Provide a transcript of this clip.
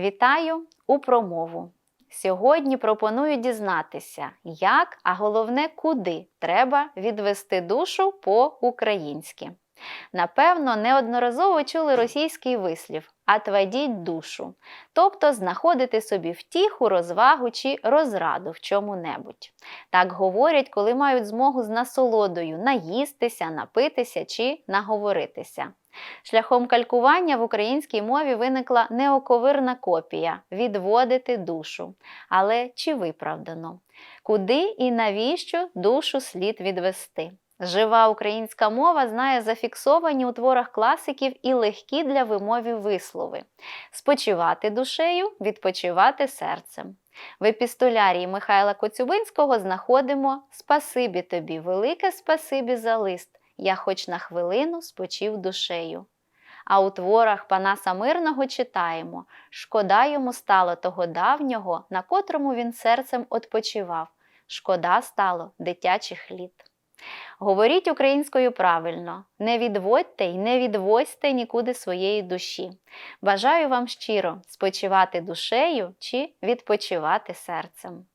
Вітаю у промову. Сьогодні пропоную дізнатися, як, а головне, куди треба відвести душу по-українськи. Напевно, неодноразово чули російський вислів «отведіть душу, тобто знаходити собі втіху, розвагу чи розраду в чому-небудь. Так говорять, коли мають змогу з насолодою наїстися, напитися чи наговоритися. Шляхом калькування в українській мові виникла неоковирна копія відводити душу. Але чи виправдано? Куди і навіщо душу слід відвести? Жива українська мова знає зафіксовані у творах класиків і легкі для вимовів вислови: спочивати душею, відпочивати серцем. В епістолярії Михайла Коцюбинського знаходимо Спасибі тобі, велике спасибі за лист. Я хоч на хвилину спочив душею. А у творах Панаса Мирного читаємо Шкода йому стало того давнього, на котрому він серцем odpoчивав. Шкода стало дитячих літ. Говоріть українською правильно, не відводьте й не відвозьте нікуди своєї душі. Бажаю вам щиро спочивати душею чи відпочивати серцем.